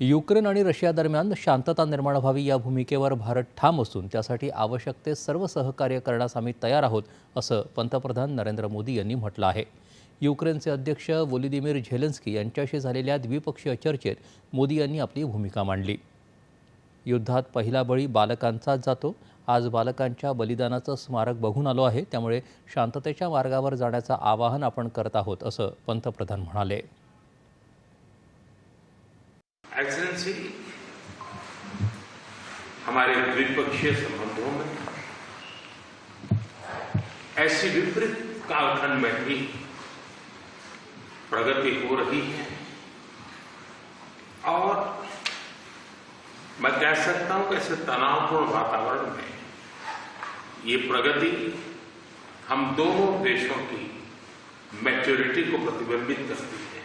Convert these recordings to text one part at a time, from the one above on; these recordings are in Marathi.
युक्रेन आणि रशिया दरम्यान शांतता निर्माण व्हावी या भूमिकेवर भारत ठाम असून त्यासाठी आवश्यक ते सर्व सहकार्य करण्यास आम्ही तयार आहोत असं पंतप्रधान नरेंद्र मोदी यांनी म्हटलं आहे. युक्रेनचे अध्यक्ष वोलिदिमीर झेलेन्स्की यांच्याशी झालेल्या द्विपक्षीय चर्चेत मोदी यांनी आपली भूमिका मांडली. युद्धात पहिला बळी बालकांचाच जातो. आज बालकांच्या बलिदानाचं स्मारक बघून आलो आहे. त्यामुळे शांततेच्या मार्गावर जाण्याचं आवाहन आपण करत आहोत असं पंतप्रधान म्हणाले. एक्सलेंसी हमारे द्विपक्षीय संबंधों में, ऐसी विपरीत कालखंड में भी प्रगति हो रही है। और मैं कह सकता हूँ कि ऐसे तनावपूर्ण वातावरण में ये प्रगति हम दोनों देशों की मैच्योरिटी को प्रतिबिंबित करती है।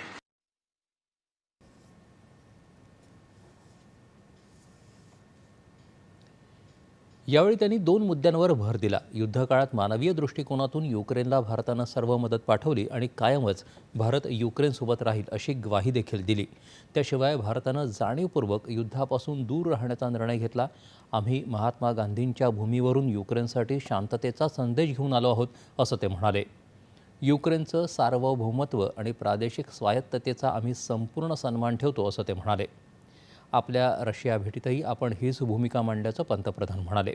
यावेळी त्यांनी दोन मुद्द्यांवर भर दिला. युद्धकाळात मानवीय दृष्टिकोनातून युक्रेनला भारतानं सर्व मदत पाठवली आणि कायमच भारत युक्रेनसोबत राहील अशी ग्वाही देखील दिली. त्याशिवाय भारतानं जाणीवपूर्वक युद्धापासून दूर राहण्याचा निर्णय घेतला. आम्ही महात्मा गांधींच्या भूमीवरून युक्रेनसाठी शांततेचा संदेश घेऊन आलो आहोत असं ते म्हणाले. युक्रेनचं सार्वभौमत्व आणि प्रादेशिक स्वायत्ततेचा आम्ही संपूर्ण सन्मान ठेवतो असं ते म्हणाले. आपल्या रशिया भेटीतही आपण हीच भूमिका मांडल्याचं पंतप्रधान म्हणाले.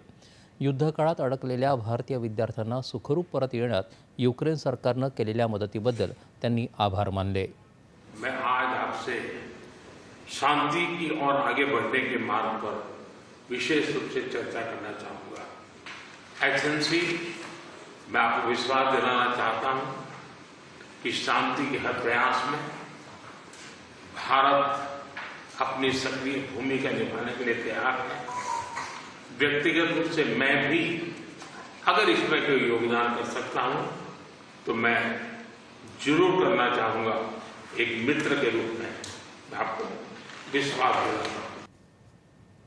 युद्धकाळात अडकलेल्या भारतीय विद्यार्थ्यांना सुखरूप परत येण्यात युक्रेन सरकारनं केलेल्या मदतीबद्दल त्यांनी आभार मानले. मैं आज आपसे शांति की ओर आगे बढ़ने के मार्ग पर विशेष रूप से चर्चा करना चाहूंगा। एक्सेंसी मैं आपको विश्वास दिलाना चाहता हूं कि शांति के हर प्रयास में भारत अपनी सक्रिय भूमिका निभाने के लिए तैयार है। व्यक्तिगत रूप से मैं भी अगर इसमें कोई योगदान कर सकता हूँ तो मैं ज़रूर करना चाहूँगा। एक मित्र के रूप में मैं आपको विश्वास दिलाता हूँ।